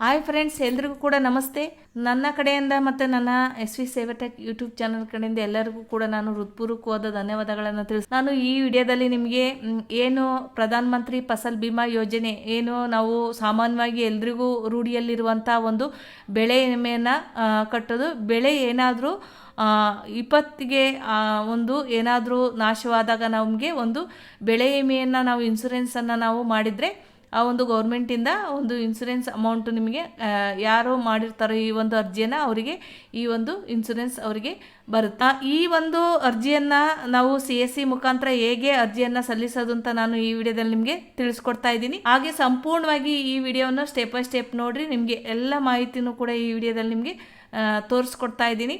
Hi friends ಎಲ್ರಿಗೂ ಕೂಡ ನಮಸ್ತೆ. ನನ್ನ ಕಡೆಯಿಂದ ಮತ್ತು ನನ್ನ S V Sevatech YouTube channel ಕಡೆಯಿಂದ ಎಲ್ಲರಿಗೂ ಕೂಡ ನಾನು ಹೃತ್ಪೂರ್ವಕವಾದ ಧನ್ಯವಾದಗಳನ್ನು ತಿಳಿಸ್, ನಾನು ಈ ವಿಡಿಯೋದಲ್ಲಿ ನಿಮಗೆ ಏನು ಪ್ರಧಾನ ಮಂತ್ರಿ ಫಸಲ್ ಬಿಮಾ ಯೋಜನೆ, ಏನು ನಾವು ಸಾಮಾನ್ಯವಾಗಿ ಎಲ್ರಿಗೂ ರೂಢಿಯಲ್ಲಿರುವಂಥ ಒಂದು ಬೆಳೆ ವಿಮೆಯನ್ನು ಕಟ್ಟೋದು. ಬೆಳೆ ಏನಾದರೂ ಇಪ್ಪತ್ತಿಗೆ ಒಂದು ಏನಾದರೂ ನಾಶವಾದಾಗ ನಮಗೆ ಒಂದು ಬೆಳೆ ವಿಮೆಯನ್ನು, ನಾವು ಇನ್ಸೂರೆನ್ಸನ್ನು ನಾವು ಮಾಡಿದರೆ ಆ ಒಂದು ಗೌರ್ಮೆಂಟಿಂದ ಒಂದು ಇನ್ಸೂರೆನ್ಸ್ ಅಮೌಂಟು ನಿಮಗೆ ಯಾರು ಮಾಡಿರ್ತಾರೋ ಈ ಒಂದು ಅರ್ಜಿಯನ್ನು ಅವರಿಗೆ, ಈ ಒಂದು ಇನ್ಸೂರೆನ್ಸ್ ಅವರಿಗೆ ಬರುತ್ತೆ? ಈ ಒಂದು ಅರ್ಜಿಯನ್ನು ನಾವು ಸಿ ಎಸ್ ಸಿ ಮುಖಾಂತರ ಹೇಗೆ ಅರ್ಜಿಯನ್ನು ಸಲ್ಲಿಸೋದು ಅಂತ ನಾನು ಈ ವಿಡಿಯೋದಲ್ಲಿ ನಿಮಗೆ ತಿಳಿಸ್ಕೊಡ್ತಾ ಇದ್ದೀನಿ. ಹಾಗೆ ಸಂಪೂರ್ಣವಾಗಿ ಈ ವಿಡಿಯೋವನ್ನು ಸ್ಟೆಪ್ ಬೈ ಸ್ಟೆಪ್ ನೋಡಿರಿ, ನಿಮಗೆ ಎಲ್ಲ ಮಾಹಿತಿನೂ ಕೂಡ ಈ ವಿಡಿಯೋದಲ್ಲಿ ನಿಮಗೆ ತೋರಿಸ್ಕೊಡ್ತಾ ಇದ್ದೀನಿ.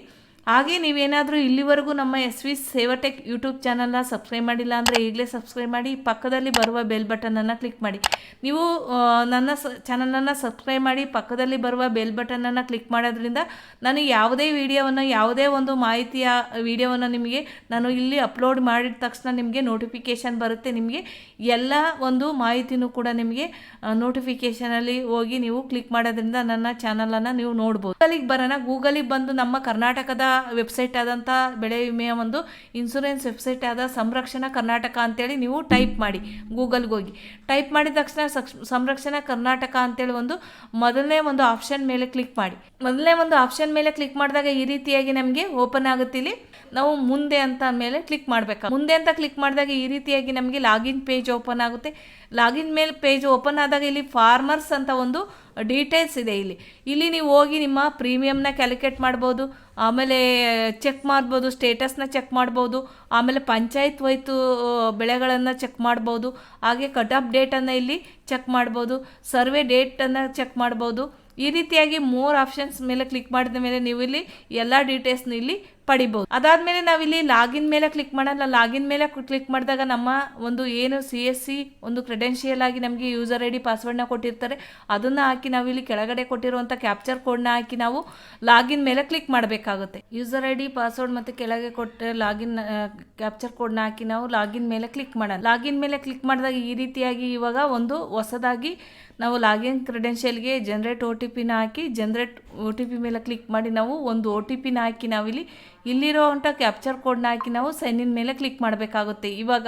ಹಾಗೆ ನೀವೇನಾದರೂ ಇಲ್ಲಿವರೆಗೂ ನಮ್ಮ ಎಸ್ ವಿ ಸೇವಟೆಕ್ ಯೂಟ್ಯೂಬ್ ಚಾನಲ್ನ ಸಬ್ಸ್ಕ್ರೈಬ್ ಮಾಡಿಲ್ಲ ಅಂದರೆ ಈಗಲೇ ಸಬ್ಸ್ಕ್ರೈಬ್ ಮಾಡಿ, ಪಕ್ಕದಲ್ಲಿ ಬರುವ ಬೆಲ್ ಬಟನನ್ನು ಕ್ಲಿಕ್ ಮಾಡಿ. ನೀವು ನನ್ನ ಸ, ಚಾನಲನ್ನು ಸಬ್ಸ್ಕ್ರೈಬ್ ಮಾಡಿ, ಪಕ್ಕದಲ್ಲಿ ಬರುವ ಬೆಲ್ ಬಟನನ್ನು ಕ್ಲಿಕ್ ಮಾಡೋದ್ರಿಂದ ನಾನು ಯಾವುದೇ ವಿಡಿಯೋವನ್ನು, ಯಾವುದೇ ಒಂದು ಮಾಹಿತಿಯ ವಿಡಿಯೋವನ್ನು ನಿಮಗೆ, ನಾನು ಇಲ್ಲಿ ಅಪ್ಲೋಡ್ ಮಾಡಿದ ತಕ್ಷಣ ನಿಮಗೆ ನೋಟಿಫಿಕೇಷನ್ ಬರುತ್ತೆ. ನಿಮಗೆ ಎಲ್ಲ ಒಂದು ಮಾಹಿತಿನೂ ಕೂಡ ನಿಮಗೆ ನೋಟಿಫಿಕೇಷನಲ್ಲಿ ಹೋಗಿ ನೀವು ಕ್ಲಿಕ್ ಮಾಡೋದ್ರಿಂದ ನನ್ನ ಚಾನಲನ್ನು ನೀವು ನೋಡ್ಬೋದು. ಗೂಗಲಿಗೆ ಬರೋಣ. ಗೂಗಲಿಗೆ ಬಂದು ನಮ್ಮ ಕರ್ನಾಟಕದ ವೆಬ್ಸೈಟ್ ಆದಂಥ ಬೆಳೆ ವಿಮೆಯ ಒಂದು ಇನ್ಸೂರೆನ್ಸ್ ವೆಬ್ಸೈಟ್ ಆದ ಸಂರಕ್ಷಣಾ ಕರ್ನಾಟಕ ಅಂತೇಳಿ ನೀವು ಟೈಪ್ ಮಾಡಿ ಗೂಗಲ್ಗೆ ಹೋಗಿ. ಟೈಪ್ ಮಾಡಿದ ತಕ್ಷಣ ಸಂರಕ್ಷಣಾ ಕರ್ನಾಟಕ ಅಂತೇಳಿ ಒಂದು ಮೊದಲನೇ ಒಂದು ಆಪ್ಷನ್ ಮೇಲೆ ಕ್ಲಿಕ್ ಮಾಡಿ. ಮೊದಲನೇ ಒಂದು ಆಪ್ಷನ್ ಮೇಲೆ ಕ್ಲಿಕ್ ಮಾಡಿದಾಗ ಈ ರೀತಿಯಾಗಿ ನಮಗೆ ಓಪನ್ ಆಗುತ್ತೆ ಇಲ್ಲಿ. ನಾವು ಮುಂದೆ ಅಂತ ಮೇಲೆ ಕ್ಲಿಕ್ ಮಾಡಬೇಕು. ಮುಂದೆ ಅಂತ ಕ್ಲಿಕ್ ಮಾಡಿದಾಗ ಈ ರೀತಿಯಾಗಿ ನಮಗೆ ಲಾಗಿನ್ ಪೇಜ್ ಓಪನ್ ಆಗುತ್ತೆ. ಲಾಗಿನ್ ಮೇಲೆ ಪೇಜ್ ಓಪನ್ ಆದಾಗ ಇಲ್ಲಿ ಫಾರ್ಮರ್ಸ್ ಅಂತ ಒಂದು ಡೀಟೇಲ್ಸ್ ಇದೆ ಇಲ್ಲಿ. ಇಲ್ಲಿ ನೀವು ಹೋಗಿ ನಿಮ್ಮ ಪ್ರೀಮಿಯಮ್ನ ಕ್ಯಾಲ್ಕುಲೇಟ್ ಮಾಡ್ಬೋದು, ಆಮೇಲೆ ಚೆಕ್ ಮಾಡ್ಬೋದು ಸ್ಟೇಟಸ್ನ ಚೆಕ್ ಮಾಡ್ಬೋದು, ಆಮೇಲೆ ಪಂಚಾಯತ್ ವಯ್ತು ಬೆಳೆಗಳನ್ನು ಚೆಕ್ ಮಾಡ್ಬೋದು, ಹಾಗೆ ಕಟ್ ಆಫ್ ಡೇಟನ್ನು ಇಲ್ಲಿ ಚೆಕ್ ಮಾಡ್ಬೋದು ಸರ್ವೆ ಡೇಟನ್ನು ಚೆಕ್ ಮಾಡ್ಬೋದು. ಈ ರೀತಿಯಾಗಿ ಮೋರ್ ಆಪ್ಷನ್ಸ್ ಮೇಲೆ ಕ್ಲಿಕ್ ಮಾಡಿದ ಮೇಲೆ ನೀವು ಇಲ್ಲಿ ಎಲ್ಲ ಡೀಟೇಲ್ಸ್ನ ಇಲ್ಲಿ ಪಡಿಬೋದು. ಅದಾದಮೇಲೆ ನಾವಿಲ್ಲಿ ಲಾಗಿನ್ ಮೇಲೆ ಕ್ಲಿಕ್ ಮಾಡಲ್ಲ. ಲಾಗಿನ್ ಮೇಲೆ ಕ್ಲಿಕ್ ಮಾಡಿದಾಗ ನಮ್ಮ ಒಂದು ಏನು ಸಿ ಎಸ್ ಸಿ ಒಂದು ಕ್ರೆಡೆನ್ಷಿಯಲ್ ಆಗಿ ನಮಗೆ ಯೂಸರ್ ಐ ಡಿ ಪಾಸ್ವರ್ಡ್ನ ಕೊಟ್ಟಿರ್ತಾರೆ. ಅದನ್ನು ಹಾಕಿ ನಾವು ಇಲ್ಲಿ ಕೆಳಗಡೆ ಕೊಟ್ಟಿರುವಂಥ ಕ್ಯಾಪ್ಚರ್ ಕೋಡ್ನ ಹಾಕಿ ನಾವು ಲಾಗಿನ್ ಮೇಲೆ ಕ್ಲಿಕ್ ಮಾಡಬೇಕಾಗುತ್ತೆ. ಯೂಸರ್ ಐ ಡಿ ಪಾಸ್ವರ್ಡ್ ಮತ್ತು ಕೆಳಗೆ ಕೊಟ್ಟ ಲಾಗಿನ್ ಕ್ಯಾಪ್ಚರ್ ಕೋಡ್ನ ಹಾಕಿ ನಾವು ಲಾಗಿನ್ ಮೇಲೆ ಕ್ಲಿಕ್ ಮಾಡೋಣ ಲಾಗಿನ್ ಮೇಲೆ ಕ್ಲಿಕ್ ಮಾಡಿದಾಗ ಈ ರೀತಿಯಾಗಿ ಇವಾಗ ಒಂದು ಹೊಸದಾಗಿ ನಾವು ಲಾಗಿನ್ ಕ್ರೆಡೆನ್ಷಿಯಲ್ಗೆ ಜನ್ರೇಟ್ ಒ ಟಿ ಪಿನ ಹಾಕಿ ಜನ್ರೇಟ್ ಒ ಟಿ ಪಿ ಮೇಲೆ ಕ್ಲಿಕ್ ಮಾಡಿ ನಾವು ಒಂದು ಒ ಟಿ ಪಿನ ಹಾಕಿ ನಾವಿಲ್ಲಿ ಇಲ್ಲಿರೋವಂಥ ಕ್ಯಾಪ್ಚರ್ ಕೋಡ್ನ ಹಾಕಿ ನಾವು ಸೈನ್ ಇನ್ ಮೇಲೆ ಕ್ಲಿಕ್ ಮಾಡಬೇಕಾಗುತ್ತೆ. ಇವಾಗ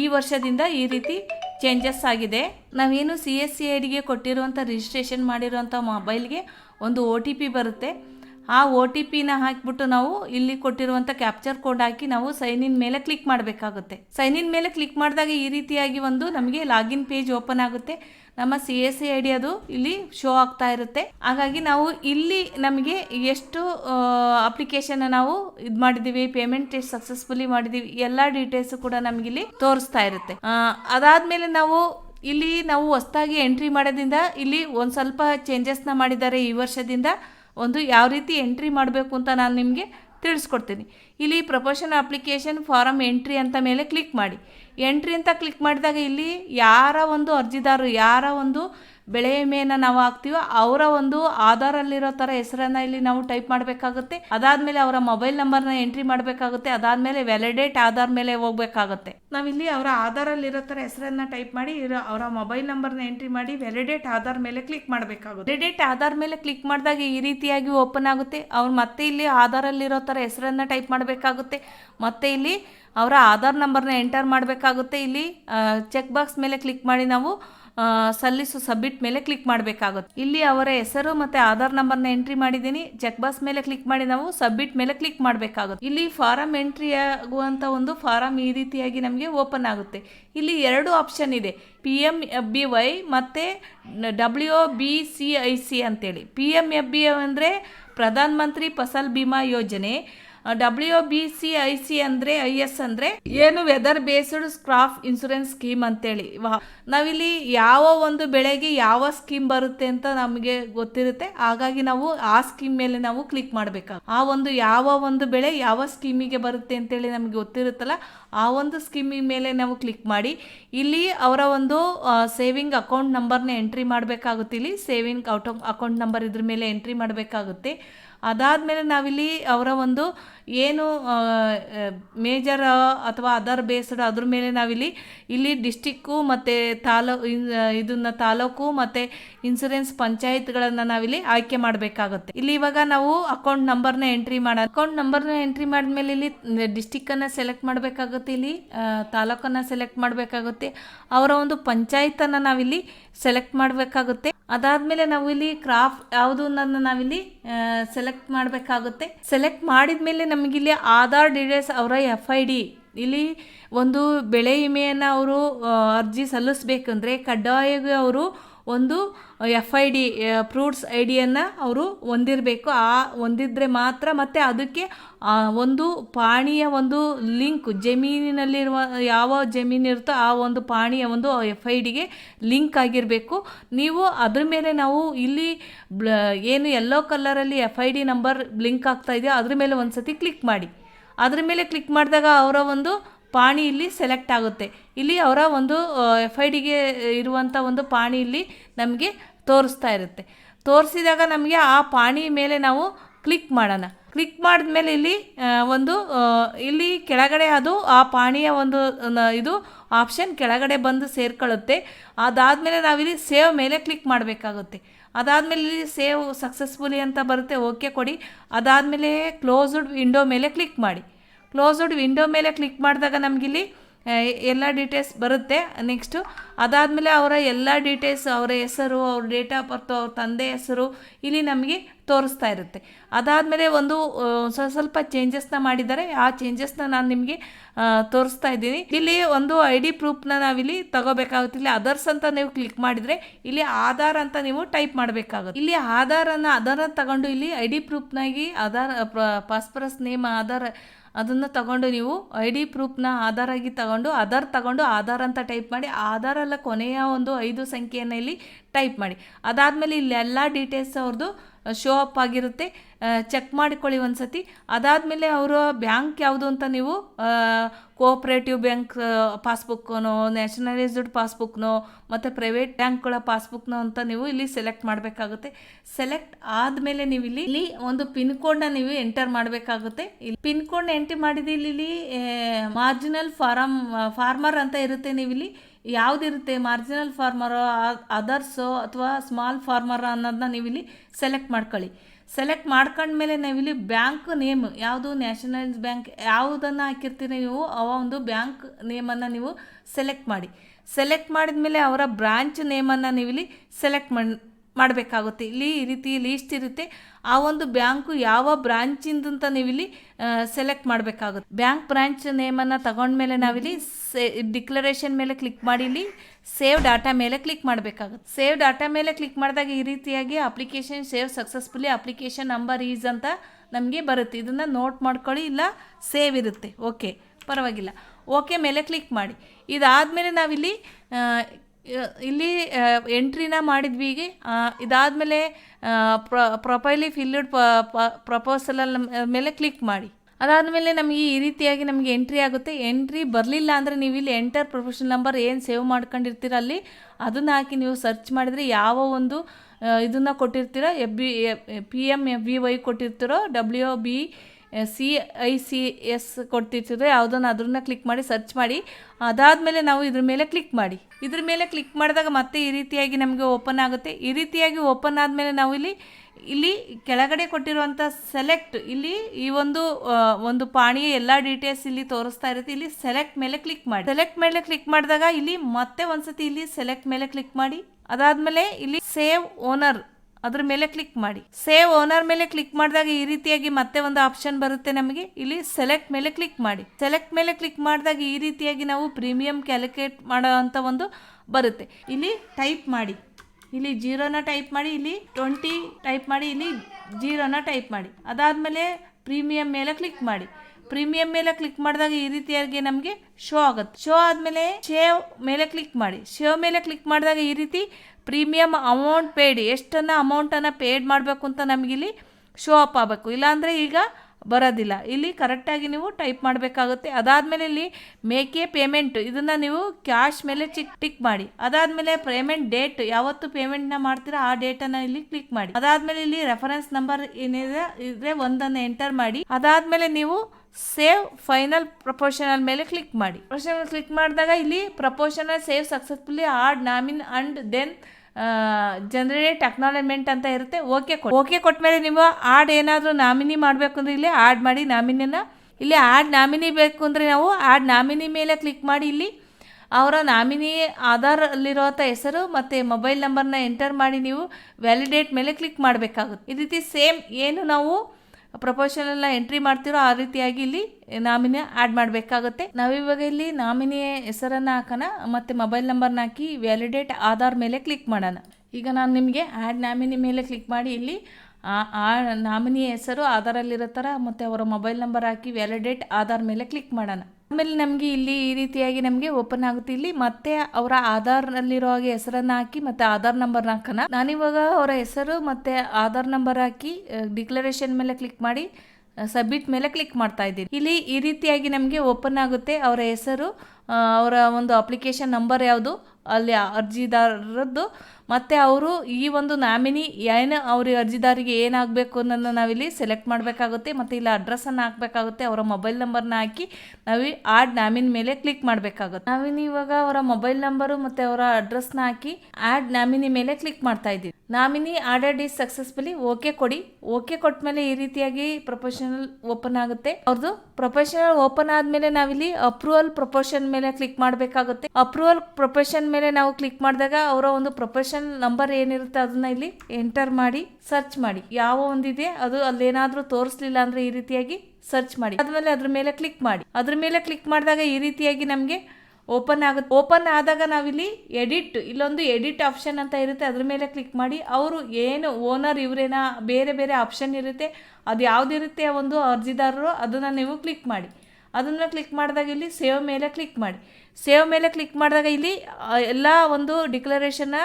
ಈ ವರ್ಷದಿಂದ ಈ ರೀತಿ ಚೇಂಜಸ್ ಆಗಿದೆ. ನಾವೇನು ಸಿ ಎಸ್ ಸಿ ಐ ಡಿಗೆ ಕೊಟ್ಟಿರುವಂಥ ರಿಜಿಸ್ಟ್ರೇಷನ್ ಮಾಡಿರುವಂಥ ಮೊಬೈಲ್ಗೆ ಒಂದು ಒ ಟಿ ಪಿ ಬರುತ್ತೆ. ಆ ಒ ಟಿ ಪಿನ ಹಾಕಿಬಿಟ್ಟು ನಾವು ಇಲ್ಲಿ ಕೊಟ್ಟಿರುವಂಥ ಕ್ಯಾಪ್ಚರ್ ಕೋಡ್ ಹಾಕಿ ನಾವು ಸೈನ್ ಇನ್ ಮೇಲೆ ಕ್ಲಿಕ್ ಮಾಡಬೇಕಾಗುತ್ತೆ. ಸೈನ್ ಇನ್ ಮೇಲೆ ಕ್ಲಿಕ್ ಮಾಡಿದಾಗ ಈ ರೀತಿಯಾಗಿ ಒಂದು ನಮಗೆ ಲಾಗಿನ್ ಪೇಜ್ ಓಪನ್ ಆಗುತ್ತೆ. ನಮ್ಮ C S C I D ಅದು ಇಲ್ಲಿ ಶೋ ಆಗ್ತಾ ಇರುತ್ತೆ. ಹಾಗಾಗಿ ನಾವು ಇಲ್ಲಿ ನಮಗೆ ಎಷ್ಟು ಅಪ್ಲಿಕೇಶನ್ ನಾವು ಇದು ಮಾಡಿದ್ದೀವಿ ಪೇಮೆಂಟ್ ಎಷ್ಟು ಸಕ್ಸಸ್ಫುಲಿ ಮಾಡಿದ್ದೀವಿ, ಎಲ್ಲ ಡೀಟೇಲ್ಸ್ ಕೂಡ ನಮಗಿಲ್ಲಿ ತೋರಿಸ್ತಾ ಇರುತ್ತೆ. ಅದಾದಮೇಲೆ ನಾವು ಇಲ್ಲಿ ನಾವು ಹೊಸದಾಗಿ ಎಂಟ್ರಿ ಮಾಡೋದ್ರಿಂದ ಇಲ್ಲಿ ಒಂದು ಸ್ವಲ್ಪ ಚೇಂಜಸ್ನ ಮಾಡಿದ್ದಾರೆ ಈ ವರ್ಷದಿಂದ. ಒಂದು ಯಾವ ರೀತಿ ಎಂಟ್ರಿ ಮಾಡಬೇಕು ಅಂತ ನಾನು ನಿಮಗೆ ತಿಳಿಸ್ಕೊಡ್ತೀನಿ. ಇಲ್ಲಿ ಪ್ರಪೋಷನ್ ಅಪ್ಲಿಕೇಶನ್ ಫಾರಮ್ ಎಂಟ್ರಿ ಅಂತ ಮೇಲೆ ಕ್ಲಿಕ್ ಮಾಡಿ. ಎಂಟ್ರಿ ಅಂತ ಕ್ಲಿಕ್ ಮಾಡಿದಾಗ ಇಲ್ಲಿ ಯಾರ ಒಂದು ಅರ್ಜಿದಾರರು, ಯಾರ ಒಂದು ಬೆಳೆ ವಿಮೆಯನ್ನು ನಾವು ಹಾಕ್ತೀವೋ ಅವರ ಒಂದು ಆಧಾರಲ್ಲಿರೋ ಥರ ಹೆಸರನ್ನ ಇಲ್ಲಿ ನಾವು ಟೈಪ್ ಮಾಡಬೇಕಾಗುತ್ತೆ. ಅದಾದಮೇಲೆ ಅವರ ಮೊಬೈಲ್ ನಂಬರ್ನ ಎಂಟ್ರಿ ಮಾಡಬೇಕಾಗುತ್ತೆ. ಅದಾದಮೇಲೆ ವ್ಯಾಲಿಡೇಟ್ ಆಧಾರ್ ಮೇಲೆ ಹೋಗ್ಬೇಕಾಗುತ್ತೆ. ನಾವಿಲ್ಲಿ ಅವರ ಆಧಾರಲ್ಲಿರೋ ಥರ ಹೆಸರನ್ನ ಟೈಪ್ ಮಾಡಿ ಅವರ ಮೊಬೈಲ್ ನಂಬರ್ನ ಎಂಟ್ರಿ ಮಾಡಿ ವ್ಯಾಲಿಡೇಟ್ ಆಧಾರ್ ಮೇಲೆ ಕ್ಲಿಕ್ ಮಾಡಬೇಕಾಗುತ್ತೆ. ವ್ಯಾಲಿಡೇಟ್ ಆಧಾರ್ ಮೇಲೆ ಕ್ಲಿಕ್ ಮಾಡಿದಾಗ ಈ ರೀತಿಯಾಗಿ ಓಪನ್ ಆಗುತ್ತೆ. ಅವ್ರು ಮತ್ತೆ ಇಲ್ಲಿ ಆಧಾರಲ್ಲಿರೋ ಥರ ಹೆಸರನ್ನ ಟೈಪ್ ಮಾಡಬೇಕಾಗುತ್ತೆ. ಮತ್ತೆ ಇಲ್ಲಿ ಅವರ ಆಧಾರ್ ನಂಬರ್ನ ಎಂಟರ್ ಮಾಡಬೇಕಾಗುತ್ತೆ. ಇಲ್ಲಿ ಚೆಕ್ ಬಾಕ್ಸ್ ಮೇಲೆ ಕ್ಲಿಕ್ ಮಾಡಿ ನಾವು ಸಲ್ಲಿಸು ಸಬ್ಮಿಟ್ ಮೇಲೆ ಕ್ಲಿಕ್ ಮಾಡಬೇಕಾಗುತ್ತೆ. ಇಲ್ಲಿ ಅವರ ಹೆಸರು ಮತ್ತೆ ಆಧಾರ್ ನಂಬರ್ನ ಎಂಟ್ರಿ ಮಾಡಿದ್ದೀನಿ. ಚೆಕ್ ಬಾಕ್ಸ್ ಮೇಲೆ ಕ್ಲಿಕ್ ಮಾಡಿ ನಾವು ಸಬ್ಮಿಟ್ ಮೇಲೆ ಕ್ಲಿಕ್ ಮಾಡಬೇಕಾಗುತ್ತೆ. ಇಲ್ಲಿ ಫಾರಂ ಎಂಟ್ರಿ ಆಗುವಂಥ ಒಂದು ಫಾರಂ ಈ ರೀತಿಯಾಗಿ ನಮಗೆ ಓಪನ್ ಆಗುತ್ತೆ. ಇಲ್ಲಿ ಎರಡು ಆಪ್ಷನ್ ಇದೆ. P M F B Y ಮತ್ತು W B C I C ಅಂತೇಳಿ. ಪಿ ಎಂ ಎಫ್ ಬಿ ಅಂದರೆ Pradhan Mantri Fasal Bima Yojana. W B C I C ಅಂದರೆ ಐ ಎಸ್ ಅಂದರೆ ಏನು weather based crop insurance scheme ಅಂತೇಳಿ. ನಾವಿಲ್ಲಿ ಯಾವ ಒಂದು ಬೆಳೆಗೆ ಯಾವ ಸ್ಕೀಮ್ ಬರುತ್ತೆ ಅಂತ ನಮಗೆ ಗೊತ್ತಿರುತ್ತೆ. ಹಾಗಾಗಿ ನಾವು ಆ ಸ್ಕೀಮ್ ಮೇಲೆ ನಾವು ಕ್ಲಿಕ್ ಮಾಡಬೇಕಾಗ ಆ ಒಂದು ಯಾವ ಒಂದು ಬೆಳೆ ಯಾವ ಸ್ಕೀಮಿಗೆ ಬರುತ್ತೆ ಅಂತೇಳಿ ನಮಗೆ ಗೊತ್ತಿರುತ್ತಲ್ಲ, ಆ ಒಂದು ಸ್ಕೀಮ್ ಮೇಲೆ ನಾವು ಕ್ಲಿಕ್ ಮಾಡಿ, ಇಲ್ಲಿ ಅವರ ಒಂದು ಸೇವಿಂಗ್ ಅಕೌಂಟ್ ನಂಬರ್ನ ಎಂಟ್ರಿ ಮಾಡಬೇಕಾಗುತ್ತೆ. ಇಲ್ಲಿ ಸೇವಿಂಗ್ ಅಕೌಂಟ್ ನಂಬರ್ ಇದ್ರ ಮೇಲೆ ಎಂಟ್ರಿ ಮಾಡಬೇಕಾಗುತ್ತೆ. ಅದಾದಮೇಲೆ ನಾವಿಲ್ಲಿ ಅವರ ಒಂದು ಏನು ಮೇಜರ್ ಅಥವಾ ಅದರ್ ಬೇಸ್ಡ್ ಅದ್ರ ಮೇಲೆ ನಾವಿಲ್ಲಿ ಇಲ್ಲಿ ಡಿಸ್ಟಿಕ್ಕು ಮತ್ತು ತಾಲೂ ಇದನ್ನ ತಾಲೂಕು ಮತ್ತು ಇನ್ಸೂರೆನ್ಸ್ ಪಂಚಾಯತ್ಗಳನ್ನು ನಾವಿಲ್ಲಿ ಆಯ್ಕೆ ಮಾಡಬೇಕಾಗುತ್ತೆ. ಇಲ್ಲಿ ಇವಾಗ ನಾವು ಅಕೌಂಟ್ ನಂಬರ್ನ ಎಂಟ್ರಿ ಮಾಡ, ಅಕೌಂಟ್ ನಂಬರ್ನ ಎಂಟ್ರಿ ಮಾಡಿದ್ಮೇಲೆ ಇಲ್ಲಿ ಡಿಸ್ಟಿಕ್ಕನ್ನು ಸೆಲೆಕ್ಟ್ ಮಾಡಬೇಕಾಗುತ್ತೆ ಇಲ್ಲಿ ತಾಲೂಕನ್ನು ಸೆಲೆಕ್ಟ್ ಮಾಡಬೇಕಾಗುತ್ತೆ. ಅವರ ಒಂದು ಪಂಚಾಯತನ್ನು ನಾವಿಲ್ಲಿ ಸೆಲೆಕ್ಟ್ ಮಾಡಬೇಕಾಗುತ್ತೆ. ಅದಾದಮೇಲೆ ನಾವು ಇಲ್ಲಿ ಕ್ರಾಫ್ಟ್ ಯಾವುದನ್ನ ನಾವಿಲ್ಲಿ ಸೆಲೆಕ್ಟ್ ಮಾಡಬೇಕಾಗುತ್ತೆ. ಸೆಲೆಕ್ಟ್ ಮಾಡಿದ್ಮೇಲೆ ನಮಗಿಲ್ಲಿ ಆಧಾರ್ ಡೀಟೇಲ್ಸ್ ಅವರ ಎಫ್ ಐ ಡಿ ಇಲ್ಲಿ ಒಂದು ಬೆಳೆ ವಿಮೆಯನ್ನು ಅವರು ಅರ್ಜಿ ಸಲ್ಲಿಸ್ಬೇಕಂದ್ರೆ ಕಡ್ಡಾಯವಾಗಿ ಅವರು ಒಂದು F I D fruits I ಡಿಯನ್ನು ಅವರು ಹೊಂದಿರಬೇಕು. ಆ ಹೊಂದಿದ್ರೆ ಮಾತ್ರ ಮತ್ತು ಅದಕ್ಕೆ ಒಂದು ಪಾಣಿಯ ಒಂದು ಲಿಂಕ್ ಜಮೀನಿನಲ್ಲಿರುವ ಯಾವ ಜಮೀನಿರುತ್ತೋ ಆ ಒಂದು ಪಾಣಿಯ ಒಂದು ಎಫ್ ಐ ಡಿಗೆ ಲಿಂಕ್ ಆಗಿರಬೇಕು. ನೀವು ಅದ್ರ ಮೇಲೆ ನಾವು ಇಲ್ಲಿ ಏನು ಯೆಲ್ಲೋ ಕಲರಲ್ಲಿ F I D number link ಆಗ್ತಾ ಇದೆಯೋ ಅದ್ರ ಮೇಲೆ ಒಂದು ಸತಿ ಕ್ಲಿಕ್ ಮಾಡಿ. ಅದ್ರ ಮೇಲೆ ಕ್ಲಿಕ್ ಮಾಡಿದಾಗ ಅವರ ಒಂದು ಪಾಣಿ ಇಲ್ಲಿ ಸೆಲೆಕ್ಟ್ ಆಗುತ್ತೆ. ಇಲ್ಲಿ ಅವರ ಒಂದು ಎಫ್ ಐ ಡಿಗೆ ಇರುವಂಥ ಒಂದು ಪಾಣಿ ಇಲ್ಲಿ ನಮಗೆ ತೋರಿಸ್ತಾ ಇರುತ್ತೆ. ತೋರಿಸಿದಾಗ ನಮಗೆ ಆ ಪಾಣಿ ಮೇಲೆ ನಾವು ಕ್ಲಿಕ್ ಮಾಡೋಣ. ಕ್ಲಿಕ್ ಮಾಡಿದ್ಮೇಲೆ ಇಲ್ಲಿ ಒಂದು ಇಲ್ಲಿ ಕೆಳಗಡೆ ಅದು, ಆ ಪಾಣಿಯ ಒಂದು ಇದು ಆಪ್ಷನ್ ಕೆಳಗಡೆ ಬಂದು ಸೇರ್ಕೊಳ್ಳುತ್ತೆ. ಅದಾದಮೇಲೆ ನಾವಿಲ್ಲಿ ಸೇವ್ ಮೇಲೆ ಕ್ಲಿಕ್ ಮಾಡಬೇಕಾಗುತ್ತೆ. ಅದಾದಮೇಲೆ ಇಲ್ಲಿ ಸೇವ್ ಸಕ್ಸಸ್ಫುಲಿ ಅಂತ ಬರುತ್ತೆ ಓಕೆ ಕೊಡಿ. ಅದಾದಮೇಲೆ ಕ್ಲೋಸ್ಡ್ ವಿಂಡೋ ಮೇಲೆ ಕ್ಲಿಕ್ ಮಾಡಿ. ಕ್ಲೋಸ್ಡ್ ವಿಂಡೋ ಮೇಲೆ ಕ್ಲಿಕ್ ಮಾಡಿದಾಗ ನಮಗಿಲ್ಲಿ ಎಲ್ಲ ಡೀಟೇಲ್ಸ್ ಬರುತ್ತೆ. ನೆಕ್ಸ್ಟು ಅದಾದಮೇಲೆ ಅವರ ಎಲ್ಲ ಡೀಟೇಲ್ಸ್ ಅವರ ಹೆಸರು, ಅವ್ರ ಡೇಟ್ ಆಫ್ ಬರ್ತು ಅವ್ರ ತಂದೆ ಹೆಸರು ಇಲ್ಲಿ ನಮಗೆ ತೋರಿಸ್ತಾ ಇರುತ್ತೆ. ಅದಾದಮೇಲೆ ಒಂದು ಸ್ವಲ್ಪ ಸ್ವಲ್ಪ ಚೇಂಜಸ್ನ ಮಾಡಿದ್ದಾರೆ. ಆ ಚೇಂಜಸ್ನ ನಾನು ನಿಮಗೆ ತೋರಿಸ್ತಾ ಇದ್ದೀನಿ. ಇಲ್ಲಿ ಒಂದು ಐ ಡಿ ಪ್ರೂಫ್ನ ನಾವಿಲ್ಲಿ ತಗೋಬೇಕಾಗುತ್ತೆ. ಇಲ್ಲಿ ಅದರ್ಸ್ ಅಂತ ನೀವು ಕ್ಲಿಕ್ ಮಾಡಿದರೆ ಇಲ್ಲಿ ಆಧಾರ್ ಅಂತ ನೀವು ಟೈಪ್ ಮಾಡಬೇಕಾಗುತ್ತೆ. ಇಲ್ಲಿ ಆಧಾರನ್ನು ಆಧಾರ ತಗೊಂಡು ಇಲ್ಲಿ ಐ ಡಿ ಪ್ರೂಫ್ನಾಗಿ ಆಧಾರ್ ಪಾಸ್ಪರಸ್ ನೇಮ್, ಆಧಾರ್ ಅದನ್ನು ತಗೊಂಡು ನೀವು ಐ ಡಿ ಪ್ರೂಫ್ನ ಆಧಾರಾಗಿ ತಗೊಂಡು ಆಧಾರ್ ತಗೊಂಡು ಆಧಾರ್ ಅಂತ ಟೈಪ್ ಮಾಡಿ ಆಧಾರಲ್ಲ ಕೊನೆಯ ಒಂದು ಐದು ಸಂಖ್ಯೆಯನ್ನು ಇಲ್ಲಿ ಟೈಪ್ ಮಾಡಿ. ಅದಾದಮೇಲೆ ಇಲ್ಲಿ ಎಲ್ಲ ಡೀಟೇಲ್ಸ್ ಅವ್ರದ್ದು ಶೋ ಅಪ್ ಆಗಿರುತ್ತೆ. ಚೆಕ್ ಮಾಡಿಕೊಳ್ಳಿ ಒಂದು ಸತಿ ಅದಾದಮೇಲೆ ಅವರ ಬ್ಯಾಂಕ್ ಯಾವುದು ಅಂತ ನೀವು ಕೋಆಪ್ರೇಟಿವ್ ಬ್ಯಾಂಕ್ ಪಾಸ್ಬುಕ್ನೋ ನ್ಯಾಷನಲೈಸ್ಡ್ ಪಾಸ್ಬುಕ್ನೋ ಮತ್ತು ಪ್ರೈವೇಟ್ ಬ್ಯಾಂಕ್ಗಳ ಪಾಸ್ಬುಕ್ನೋ ಅಂತ ನೀವು ಇಲ್ಲಿ ಸೆಲೆಕ್ಟ್ ಮಾಡಬೇಕಾಗುತ್ತೆ. ಸೆಲೆಕ್ಟ್ ಆದಮೇಲೆ ನೀವು ಇಲ್ಲಿ ಇಲ್ಲಿ ಒಂದು ಪಿನ್ ಕೋಡ್ನ ನೀವು ಎಂಟರ್ ಮಾಡಬೇಕಾಗುತ್ತೆ. ಇಲ್ಲಿ ಪಿನ್ ಕೋಡ್ನ ಎಂಟ್ರಿ ಮಾಡಿದ ಇಲ್ಲಿ ಮಾರ್ಜಿನಲ್ ಫಾರಮ್ ಫಾರ್ಮರ್ ಅಂತ ಇರುತ್ತೆ ನೀವು ಇಲ್ಲಿ. ಯಾವುದಿರುತ್ತೆ ಮಾರ್ಜಿನಲ್ ಫಾರ್ಮರೋ ಅದರ್ಸೋ ಅಥವಾ ಸ್ಮಾಲ್ ಫಾರ್ಮರ್ ಅನ್ನೋದನ್ನ ನೀವು ಇಲ್ಲಿ ಸೆಲೆಕ್ಟ್ ಮಾಡ್ಕೊಳ್ಳಿ. ಸೆಲೆಕ್ಟ್ ಮಾಡ್ಕೊಂಡ್ಮೇಲೆ ನಾವಿಲ್ಲಿ ಬ್ಯಾಂಕ್ ನೇಮ್ ಯಾವುದು ನ್ಯಾಷನಲೈಸ್ ಬ್ಯಾಂಕ್ ಯಾವುದನ್ನು ಹಾಕಿರ್ತೀರಿ ನೀವು, ಅವ ಒಂದು ಬ್ಯಾಂಕ್ ನೇಮನ್ನು ನೀವು ಸೆಲೆಕ್ಟ್ ಮಾಡಿ. ಸೆಲೆಕ್ಟ್ ಮಾಡಿದ ಮೇಲೆ ಅವರ ಬ್ರಾಂಚ್ ನೇಮನ್ನು ನೀವಿಲ್ಲಿ ಸೆಲೆಕ್ಟ್ ಮಾಡಿ ಮಾಡಬೇಕಾಗುತ್ತೆ. ಇಲ್ಲಿ ಈ ರೀತಿ ಲೀಸ್ಟ್ ಇರುತ್ತೆ. ಆ ಒಂದು ಬ್ಯಾಂಕು ಯಾವ ಬ್ರಾಂಚಿಂದಂತ ನೀವಿಲ್ಲಿ ಸೆಲೆಕ್ಟ್ ಮಾಡಬೇಕಾಗುತ್ತೆ. ಬ್ಯಾಂಕ್ ಬ್ರಾಂಚ್ ನೇಮನ್ನು ತಗೊಂಡ್ಮೇಲೆ ನಾವಿಲ್ಲಿ ಸೇ, ಡಿಕ್ಲರೇಷನ್ ಮೇಲೆ ಕ್ಲಿಕ್ ಮಾಡಿ, ಇಲ್ಲಿ ಸೇವ್ ಡಾಟಾ ಮೇಲೆ ಕ್ಲಿಕ್ ಮಾಡಬೇಕಾಗುತ್ತೆ. ಸೇವ್ ಡಾಟಾ ಮೇಲೆ ಕ್ಲಿಕ್ ಮಾಡಿದಾಗ ಈ ರೀತಿಯಾಗಿ application save successfully application number is ಅಂತ ನಮಗೆ ಬರುತ್ತೆ. ಇದನ್ನು ನೋಟ್ ಮಾಡ್ಕೊಳ್ಳಿ, ಇಲ್ಲ ಸೇವ್ ಇರುತ್ತೆ. ಓಕೆ, ಪರವಾಗಿಲ್ಲ. ಓಕೆ ಮೇಲೆ ಕ್ಲಿಕ್ ಮಾಡಿ. ಇದಾದಮೇಲೆ ನಾವಿಲ್ಲಿ ಇಲ್ಲಿ ಎಂಟ್ರಿನ ಮಾಡಿದ್ವಿ ಈಗ ಇದಾದಮೇಲೆ ಪ್ರೊಫೈಲಿ ಫಿಲ್ಡ್ ಪ್ರಪೋಸಲ್ ಮೇಲೆ ಕ್ಲಿಕ್ ಮಾಡಿ. ಅದಾದಮೇಲೆ ನಮಗೆ ಈ ರೀತಿಯಾಗಿ ನಮಗೆ ಎಂಟ್ರಿ ಆಗುತ್ತೆ. ಎಂಟ್ರಿ ಬರಲಿಲ್ಲ ಅಂದರೆ ನೀವು ಇಲ್ಲಿ ಎಂಟರ್ ಪ್ರೊಫೆಷನಲ್ ನಂಬರ್ ಏನು ಸೇವ್ ಮಾಡ್ಕೊಂಡಿರ್ತೀರ ಅಲ್ಲಿ, ಅದನ್ನು ಹಾಕಿ ನೀವು ಸರ್ಚ್ ಮಾಡಿದರೆ ಯಾವ ಒಂದು ಇದನ್ನು ಕೊಟ್ಟಿರ್ತೀರ. F B P M F B Y ಕೊಟ್ಟಿರ್ತೀರೋ, W B C I C S ಕೊಡ್ತಿರ್ತದೆ ಯಾವುದನ್ನು ಅದನ್ನ ಕ್ಲಿಕ್ ಮಾಡಿ ಸರ್ಚ್ ಮಾಡಿ. ಅದಾದಮೇಲೆ ನಾವು ಇದ್ರ ಮೇಲೆ ಕ್ಲಿಕ್ ಮಾಡಿ. ಇದ್ರ ಮೇಲೆ ಕ್ಲಿಕ್ ಮಾಡಿದಾಗ ಮತ್ತೆ ಈ ರೀತಿಯಾಗಿ ನಮಗೆ ಓಪನ್ ಆಗುತ್ತೆ. ಈ ರೀತಿಯಾಗಿ ಓಪನ್ ಆದಮೇಲೆ ನಾವು ಇಲ್ಲಿ ಇಲ್ಲಿ ಕೆಳಗಡೆ ಕೊಟ್ಟಿರುವಂಥ ಸೆಲೆಕ್ಟ್ ಇಲ್ಲಿ ಈ ಒಂದು ಒಂದು ಪಾಣಿಯ ಎಲ್ಲ ಡೀಟೇಲ್ಸ್ ಇಲ್ಲಿ ತೋರಿಸ್ತಾ ಇರುತ್ತೆ. ಇಲ್ಲಿ ಸೆಲೆಕ್ಟ್ ಮೇಲೆ ಕ್ಲಿಕ್ ಮಾಡಿ. ಸೆಲೆಕ್ಟ್ ಮೇಲೆ ಕ್ಲಿಕ್ ಮಾಡಿದಾಗ ಇಲ್ಲಿ ಮತ್ತೆ ಒಂದ್ಸತಿ ಇಲ್ಲಿ ಸೆಲೆಕ್ಟ್ ಮೇಲೆ ಕ್ಲಿಕ್ ಮಾಡಿ. ಅದಾದಮೇಲೆ ಇಲ್ಲಿ ಸೇವ್ ಓನರ್ ಅದ್ರ ಮೇಲೆ ಕ್ಲಿಕ್ ಮಾಡಿ. ಸೇವ್ ಓನರ್ ಮೇಲೆ ಕ್ಲಿಕ್ ಮಾಡಿದಾಗ ಈ ರೀತಿಯಾಗಿ ಮತ್ತೆ ಒಂದು ಆಪ್ಷನ್ ಬರುತ್ತೆ ನಮಗೆ. ಇಲ್ಲಿ ಸೆಲೆಕ್ಟ್ ಮೇಲೆ ಕ್ಲಿಕ್ ಮಾಡಿ. ಸೆಲೆಕ್ಟ್ ಮೇಲೆ ಕ್ಲಿಕ್ ಮಾಡಿದಾಗ ಈ ರೀತಿಯಾಗಿ ನಾವು ಪ್ರೀಮಿಯಂ ಕ್ಯಾಲ್ಕುಲೇಟ್ ಮಾಡೋ ಒಂದು ಬರುತ್ತೆ. ಇಲ್ಲಿ ಟೈಪ್ ಮಾಡಿ. ಇಲ್ಲಿ ಜೀರೋನ ಟೈಪ್ ಮಾಡಿ. ಇಲ್ಲಿ ಟ್ವೆಂಟಿ ಟೈಪ್ ಮಾಡಿ. ಇಲ್ಲಿ ಜೀರೋನ ಟೈಪ್ ಮಾಡಿ. ಅದಾದಮೇಲೆ ಪ್ರೀಮಿಯಂ ಮೇಲೆ ಕ್ಲಿಕ್ ಮಾಡಿ. ಪ್ರೀಮಿಯಂ ಮೇಲೆ ಕ್ಲಿಕ್ ಮಾಡಿದಾಗ ಈ ರೀತಿಯಾಗಿ ನಮಗೆ ಶೋ ಆಗುತ್ತೆ. ಶೋ ಆದಮೇಲೆ ಶೇವ್ ಮೇಲೆ ಕ್ಲಿಕ್ ಮಾಡಿ. ಶೇವ್ ಮೇಲೆ ಕ್ಲಿಕ್ ಮಾಡಿದಾಗ ಈ ರೀತಿ ಪ್ರೀಮಿಯಂ ಅಮೌಂಟ್ ಪೇಡ್ ಎಷ್ಟನ್ನು ಅಮೌಂಟನ್ನು ಪೇಡ್ ಮಾಡಬೇಕು ಅಂತ ನಮಗಿಲ್ಲಿ ಶೋ ಅಪ್ ಆಗಬೇಕು. ಇಲ್ಲಾಂದರೆ ಈಗ ಬರೋದಿಲ್ಲ. ಇಲ್ಲಿ ಕರೆಕ್ಟಾಗಿ ನೀವು ಟೈಪ್ ಮಾಡಬೇಕಾಗುತ್ತೆ. ಅದಾದಮೇಲೆ ಇಲ್ಲಿ ಮೇಕೆ ಪೇಮೆಂಟ್ ಇದನ್ನು ನೀವು ಕ್ಯಾಶ್ ಮೇಲೆ ಚಿಕ್ ಟಿಕ್ ಮಾಡಿ. ಅದಾದಮೇಲೆ ಪೇಮೆಂಟ್ ಡೇಟ್ ಯಾವತ್ತು ಪೇಮೆಂಟ್ನ ಮಾಡ್ತೀರಾ ಆ ಡೇಟನ್ನು ಇಲ್ಲಿ ಕ್ಲಿಕ್ ಮಾಡಿ. ಅದಾದಮೇಲೆ ಇಲ್ಲಿ ರೆಫರೆನ್ಸ್ ನಂಬರ್ ಏನಿದೆ, ಇದ್ರೆ ಒಂದನ್ನು ಎಂಟರ್ ಮಾಡಿ. ಅದಾದಮೇಲೆ ನೀವು ಸೇವ್ ಫೈನಲ್ ಪ್ರಪೋರ್ಷನಲ್ ಮೇಲೆ ಕ್ಲಿಕ್ ಮಾಡಿ. ಪ್ರಪೋರ್ಷನಲ್ ಕ್ಲಿಕ್ ಮಾಡಿದಾಗ ಇಲ್ಲಿ proportional save successfully add nominee and then generate acknowledgement ಅಂತ ಇರುತ್ತೆ. ಓಕೆ ಓಕೆ ಕೊಟ್ಟ ಮೇಲೆ ನೀವು ಆಡ್ ಏನಾದರೂ ನಾಮಿನಿ ಮಾಡಬೇಕು ಅಂದರೆ ಇಲ್ಲಿ ಆಡ್ ಮಾಡಿ ನಾಮಿನಿನ ಇಲ್ಲಿ ಆಡ್ ನಾಮಿನಿ ಬೇಕು ಅಂದರೆ ನಾವು ಆಡ್ ನಾಮಿನಿ ಮೇಲೆ ಕ್ಲಿಕ್ ಮಾಡಿ ಇಲ್ಲಿ ಅವರ ನಾಮಿನಿ ಆಧಾರಲ್ಲಿರುವಂಥ ಹೆಸರು ಮತ್ತು ಮೊಬೈಲ್ ನಂಬರ್ನ ಎಂಟರ್ ಮಾಡಿ ನೀವು ವ್ಯಾಲಿಡೇಟ್ ಮೇಲೆ ಕ್ಲಿಕ್ ಮಾಡಬೇಕಾಗುತ್ತೆ. ಈ ರೀತಿ ಸೇಮ್ ಏನು ನಾವು ಪ್ರಪೋಷನಲ್ನ ಎಂಟ್ರಿ ಮಾಡ್ತಿರೋ ಆ ರೀತಿಯಾಗಿ ಇಲ್ಲಿ ನಾಮಿನಿ ಆ್ಯಡ್ ಮಾಡಬೇಕಾಗುತ್ತೆ. ನಾವಿವಾಗ ಇಲ್ಲಿ ನಾಮಿನಿ ಹೆಸರನ್ನು ಹಾಕೋಣ, ಮತ್ತು ಮೊಬೈಲ್ ನಂಬರ್ನ ಹಾಕಿ ವ್ಯಾಲಿಡೇಟ್ ಆಧಾರ್ ಮೇಲೆ ಕ್ಲಿಕ್ ಮಾಡೋಣ. ಈಗ ನಾನು ನಿಮಗೆ ಆ್ಯಡ್ ನಾಮಿನಿ ಮೇಲೆ ಕ್ಲಿಕ್ ಮಾಡಿ ಇಲ್ಲಿ, ಆ ನಾಮಿನಿ ಹೆಸರು ಆಧಾರಲ್ಲಿರೋ ಥರ ಮತ್ತು ಅವರ ಮೊಬೈಲ್ ನಂಬರ್ ಹಾಕಿ ವ್ಯಾಲಿಡೇಟ್ ಆಧಾರ್ ಮೇಲೆ ಕ್ಲಿಕ್ ಮಾಡೋಣ. ಆಮೇಲೆ ನಮಗೆ ಇಲ್ಲಿ ಈ ರೀತಿಯಾಗಿ ನಮಗೆ ಓಪನ್ ಆಗುತ್ತೆ. ಇಲ್ಲಿ ಮತ್ತೆ ಅವರ ಆಧಾರ್ ನಲ್ಲಿರೋ ಹಾಗೆ ಹೆಸರನ್ನ ಹಾಕಿ ಮತ್ತೆ ಆಧಾರ್ ನಂಬರ್ ಹಾಕೋಣ. ನಾನಿವಾಗ ಅವರ ಹೆಸರು ಮತ್ತೆ ಆಧಾರ್ ನಂಬರ್ ಹಾಕಿ ಡಿಕ್ಲರೇಷನ್ ಮೇಲೆ ಕ್ಲಿಕ್ ಮಾಡಿ ಸಬ್ಮಿಟ್ ಮೇಲೆ ಕ್ಲಿಕ್ ಮಾಡ್ತಾ ಇದ್ದೀನಿ. ಇಲ್ಲಿ ಈ ರೀತಿಯಾಗಿ ನಮಗೆ ಓಪನ್ ಆಗುತ್ತೆ. ಅವರ ಹೆಸರು ಅವರ ಒಂದು ಅಪ್ಲಿಕೇಶನ್ ನಂಬರ್ ಯಾವುದು? ಅಲ್ಲಿ ಅರ್ಜಿದಾರರದ್ದು. ಮತ್ತು ಅವರು ಈ ಒಂದು ನಾಮಿನಿ ಏನು ಅವ್ರಿಗೆ ಅರ್ಜಿದಾರಿಗೆ ಏನಾಗಬೇಕು ಅನ್ನೋದನ್ನು ನಾವಿಲ್ಲಿ ಸೆಲೆಕ್ಟ್ ಮಾಡಬೇಕಾಗುತ್ತೆ. ಮತ್ತು ಇಲ್ಲಿ ಅಡ್ರೆಸ್ಸನ್ನು ಹಾಕಬೇಕಾಗುತ್ತೆ. ಅವರ ಮೊಬೈಲ್ ನಂಬರ್ನ ಹಾಕಿ ನಾವು ಆಡ್ ನಾಮಿನ್ ಮೇಲೆ ಕ್ಲಿಕ್ ಮಾಡಬೇಕಾಗುತ್ತೆ. ನಾವಿನ್ ಇವಾಗ ಅವರ ಮೊಬೈಲ್ ನಂಬರು ಮತ್ತು ಅವರ ಅಡ್ರೆಸ್ನ ಹಾಕಿ ಆ್ಯಡ್ ನಾಮಿನಿ ಮೇಲೆ ಕ್ಲಿಕ್ ಮಾಡ್ತಾ ಇದ್ದೀವಿ. Nominee order is successfully okay ಕೊಡಿ. ಓಕೆ ಕೊಟ್ಮೇಲೆ ಈ ರೀತಿಯಾಗಿ ಪ್ರೊಫೆಷನಲ್ ಓಪನ್ ಆಗುತ್ತೆ. ಅವ್ರದ್ದು ಪ್ರೊಫೆಷನಲ್ ಓಪನ್ ಆದ್ಮೇಲೆ ನಾವಿಲ್ಲಿ ಅಪ್ರೂವಲ್ ಪ್ರೊಫೆಷನ್ ಮೇಲೆ ಕ್ಲಿಕ್ ಮಾಡಬೇಕಾಗುತ್ತೆ. ಅಪ್ರೂವಲ್ ಪ್ರೊಫೆಷನ್ ಮೇಲೆ ನಾವು ಕ್ಲಿಕ್ ಮಾಡಿದಾಗ ಅವರ ಒಂದು ಪ್ರೊಫೆಷನ್ ನಂಬರ್ ಏನಿರುತ್ತೆ ಅದನ್ನ ಇಲ್ಲಿ ಎಂಟರ್ ಮಾಡಿ ಸರ್ಚ್ ಮಾಡಿ. ಯಾವ ಒಂದಿದೆ ಅದು ಅಲ್ಲೇನಾದ್ರೂ ತೋರಿಸ್ಲಿಲ್ಲ ಅಂದ್ರೆ ಈ ರೀತಿಯಾಗಿ ಸರ್ಚ್ ಮಾಡಿ. ಆದ್ಮೇಲೆ ಅದ್ರ ಮೇಲೆ ಕ್ಲಿಕ್ ಮಾಡಿ. ಅದ್ರ ಮೇಲೆ ಕ್ಲಿಕ್ ಮಾಡಿದಾಗ ಈ ರೀತಿಯಾಗಿ ನಮಗೆ ಓಪನ್ ಆಗುತ್ತೆ. ಓಪನ್ ಆದಾಗ ನಾವಿಲ್ಲಿ ಎಡಿಟ್ ಇಲ್ಲೊಂದು ಎಡಿಟ್ ಆಪ್ಷನ್ ಅಂತ ಇರುತ್ತೆ, ಅದ್ರ ಮೇಲೆ ಕ್ಲಿಕ್ ಮಾಡಿ. ಅವರು ಏನು ಓನರ್ ಇವರೇನಾ, ಬೇರೆ ಬೇರೆ ಆಪ್ಷನ್ ಇರುತ್ತೆ ಅದು ಯಾವುದಿರುತ್ತೆ ಒಂದು ಅರ್ಜಿದಾರರು, ಅದನ್ನು ನೀವು ಕ್ಲಿಕ್ ಮಾಡಿ. ಅದನ್ನು ಕ್ಲಿಕ್ ಮಾಡಿದಾಗ ಇಲ್ಲಿ ಸೇವ್ ಮೇಲೆ ಕ್ಲಿಕ್ ಮಾಡಿ. ಸೇವ್ ಮೇಲೆ ಕ್ಲಿಕ್ ಮಾಡಿದಾಗ ಇಲ್ಲಿ ಎಲ್ಲ ಒಂದು ಡಿಕ್ಲರೇಷನ್ನ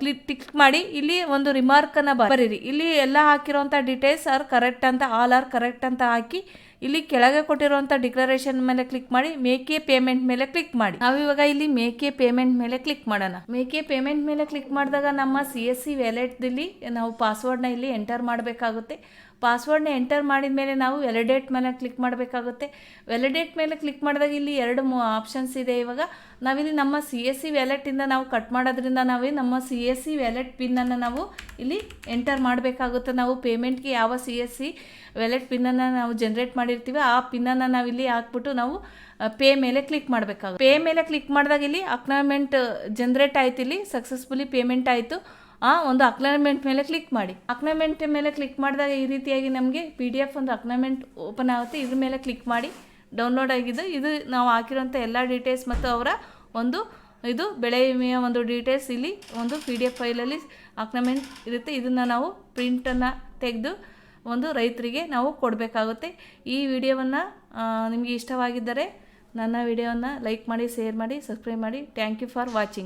ಕ್ಲಿಕ್ ಟಿಕ್ ಮಾಡಿ ಇಲ್ಲಿ ಒಂದು ರಿಮಾರ್ಕನ್ನು ಬರೀರಿ. ಇಲ್ಲಿ ಎಲ್ಲ ಹಾಕಿರೋಂಥ ಡೀಟೇಲ್ಸ್ ಆರ್ ಕರೆಕ್ಟ್ ಅಂತ ಆಲ್ ಆರ್ ಕರೆಕ್ಟ್ ಅಂತ ಹಾಕಿ ಇಲ್ಲಿ ಕೆಳಗೆ ಕೊಟ್ಟಿರುವಂಥ ಡಿಕ್ಲರೇಷನ್ ಮೇಲೆ ಕ್ಲಿಕ್ ಮಾಡಿ ಮೇಕೆ ಪೇಮೆಂಟ್ ಮೇಲೆ ಕ್ಲಿಕ್ ಮಾಡಿ. ನಾವಿವಾಗ ಇಲ್ಲಿ ಮೇಕೆ ಪೇಮೆಂಟ್ ಮೇಲೆ ಕ್ಲಿಕ್ ಮಾಡೋಣ. ಮೇಕೆ ಪೇಮೆಂಟ್ ಮೇಲೆ ಕ್ಲಿಕ್ ಮಾಡಿದಾಗ ನಮ್ಮ ಸಿ ಎಸ್ ಸಿ ವ್ಯಾಲೆಟ್ದಲ್ಲಿ ನಾವು ಪಾಸ್ವರ್ಡ್ನ ಇಲ್ಲಿ ಎಂಟರ್ ಮಾಡಬೇಕಾಗುತ್ತೆ. ಪಾಸ್ವರ್ಡ್ನ ಎಂಟರ್ ಮಾಡಿದ ಮೇಲೆ ನಾವು ವ್ಯಾಲಿಡೇಟ್ ಮೇಲೆ ಕ್ಲಿಕ್ ಮಾಡಬೇಕಾಗುತ್ತೆ. ವ್ಯಾಲಿಡೇಟ್ ಮೇಲೆ ಕ್ಲಿಕ್ ಮಾಡಿದಾಗ ಇಲ್ಲಿ ಎರಡು ಆಪ್ಷನ್ಸ್ ಇದೆ ಇವಾಗ. ನಾವಿಲ್ಲಿ ನಮ್ಮ ಸಿ ಎಸ್ ಸಿ ವ್ಯಾಲೆಟಿಂದ ನಾವು ಕಟ್ ಮಾಡೋದ್ರಿಂದ ನಾವು ನಮ್ಮ ಸಿ ಎಸ್ ಸಿ ವ್ಯಾಲೆಟ್ ಪಿನ್ನನ್ನು ನಾವು ಇಲ್ಲಿ ಎಂಟರ್ ಮಾಡಬೇಕಾಗುತ್ತೆ. ನಾವು ಪೇಮೆಂಟ್ಗೆ ಯಾವ ಸಿ ಎಸ್ ಸಿ ವ್ಯಾಲೆಟ್ ಪಿನ್ನನ್ನು ನಾವು ಜನ್ರೇಟ್ ಮಾಡಿರ್ತೀವಿ ಆ ಪಿನ್ನನ್ನು ನಾವು ಇಲ್ಲಿ ಹಾಕ್ಬಿಟ್ಟು ನಾವು ಪೇ ಮೇಲೆ ಕ್ಲಿಕ್ ಮಾಡಬೇಕಾಗುತ್ತೆ. ಪೇ ಮೇಲೆ ಕ್ಲಿಕ್ ಮಾಡಿದಾಗ ಇಲ್ಲಿ ಅಕ್ನಾಮೆಂಟ್ ಜನ್ರೇಟ್ ಆಯ್ತು ಇಲ್ಲಿ. ಸಕ್ಸಸ್ಫುಲಿ ಪೇಮೆಂಟ್ ಆಯಿತು. ಆ ಒಂದು ಅಕ್ನಾಮೆಂಟ್ ಮೇಲೆ ಕ್ಲಿಕ್ ಮಾಡಿ. ಅಕ್ನಮೆಂಟ್ ಮೇಲೆ ಕ್ಲಿಕ್ ಮಾಡಿದಾಗ ಈ ರೀತಿಯಾಗಿ ನಮಗೆ ಪಿ ಡಿ ಎಫ್ ಒಂದು ಅಕ್ನಮೆಂಟ್ ಓಪನ್ ಆಗುತ್ತೆ. ಇದ್ರ ಮೇಲೆ ಕ್ಲಿಕ್ ಮಾಡಿ ಡೌನ್ಲೋಡ್ ಆಗಿದ್ದು ಇದು ನಾವು ಹಾಕಿರೋಂಥ ಎಲ್ಲ ಡೀಟೇಲ್ಸ್ ಮತ್ತು ಅವರ ಒಂದು ಇದು ಬೆಳೆ ವಿಮೆಯ ಒಂದು ಡೀಟೇಲ್ಸ್ ಇಲ್ಲಿ ಒಂದು ಪಿ ಡಿ ಎಫ್ ಫೈಲಲ್ಲಿ ಅಕ್ನಮೆಂಟ್ ಇರುತ್ತೆ. ಇದನ್ನು ನಾವು ಪ್ರಿಂಟನ್ನು ತೆಗೆದು ಒಂದು ರೈತರಿಗೆ ನಾವು ಕೊಡಬೇಕಾಗುತ್ತೆ. ಈ ವಿಡಿಯೋವನ್ನು ನಿಮಗೆ ಇಷ್ಟವಾಗಿದ್ದರೆ ನನ್ನ ವಿಡಿಯೋವನ್ನು ಲೈಕ್ ಮಾಡಿ ಶೇರ್ ಮಾಡಿ ಸಬ್ಸ್ಕ್ರೈಬ್ ಮಾಡಿ. Thank you for watching